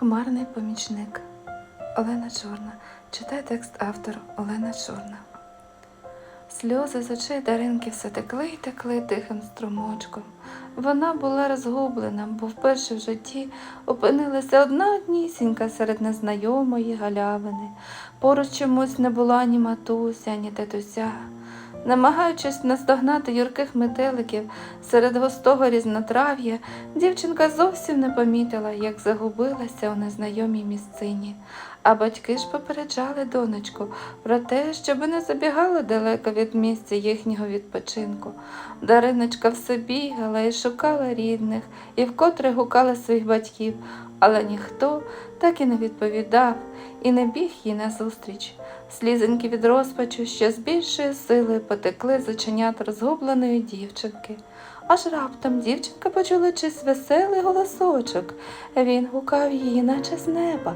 Хмарний помічник. Олена Чорна. Читає текст автор Олена Чорна. Сльози з очей Даринки все текли й текли тихим струмочком. Вона була розгублена, бо вперше в житті опинилася одна однісінька серед незнайомої галявини. Поруч чомусь не було ані матуся, ані тетуся. Намагаючись наздогнати юрких метеликів серед густого різнотрав'я, дівчинка зовсім не помітила, як загубилася у незнайомій місцині. А батьки ж попереджали донечку про те, щоби не забігала далеко від місця їхнього відпочинку. Дариночка все бігала і шукала рідних, і вкотре гукала своїх батьків, але ніхто так і не відповідав і не біг їй назустріч. Слізеньки від розпачу ще з більшою силою потекли з оченят розгубленої дівчинки. Аж раптом дівчинка почула чийсь веселий голосочок. Він гукав її, наче з неба.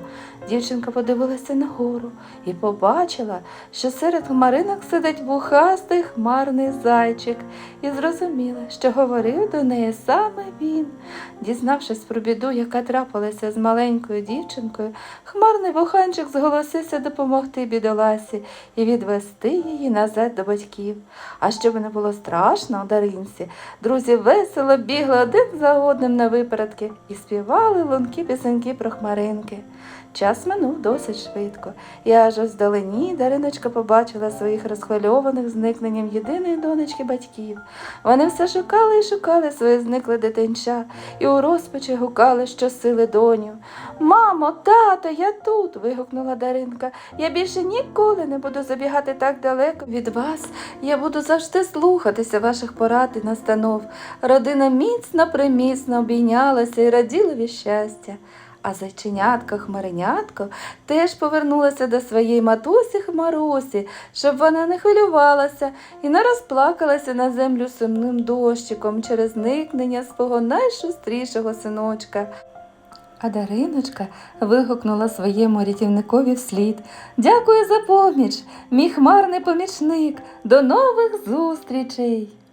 Дівчинка подивилася нагору і побачила, що серед хмаринок сидить вухастий хмарний зайчик, і зрозуміла, що говорив до неї саме він. Дізнавшись про біду, яка трапилася з маленькою дівчинкою, хмарний вуханчик зголосився допомогти бідоласі і відвести її назад до батьків. А щоб не було страшно у Даринці, друзі весело бігли один за одним на випередки і співали лункі пісеньки про хмаринки. Час минув досить швидко, і аж ось вдалині Дариночка побачила своїх розхвильованих зникненням єдиної донечки батьків. Вони все шукали і шукали своє зникле дитинча, і у розпачі гукали щосили доню. Мамо, тата, я тут. вигукнула Даринка. Я більше ніколи не буду забігати так далеко від вас. Я буду завжди слухатися ваших порад і настанов. Родина міцно приміцно обійнялася і раділа від щастя. А зайченятко хмаринятко теж повернулася до своєї матусі Хмарусі, щоб вона не хвилювалася і не розплакалася на землю сумним дощиком через зникнення свого найшустрішого синочка. А Дариночка вигукнула своєму рятівникові вслід Дякую за поміч, мій хмарний помічник. До нових зустрічей!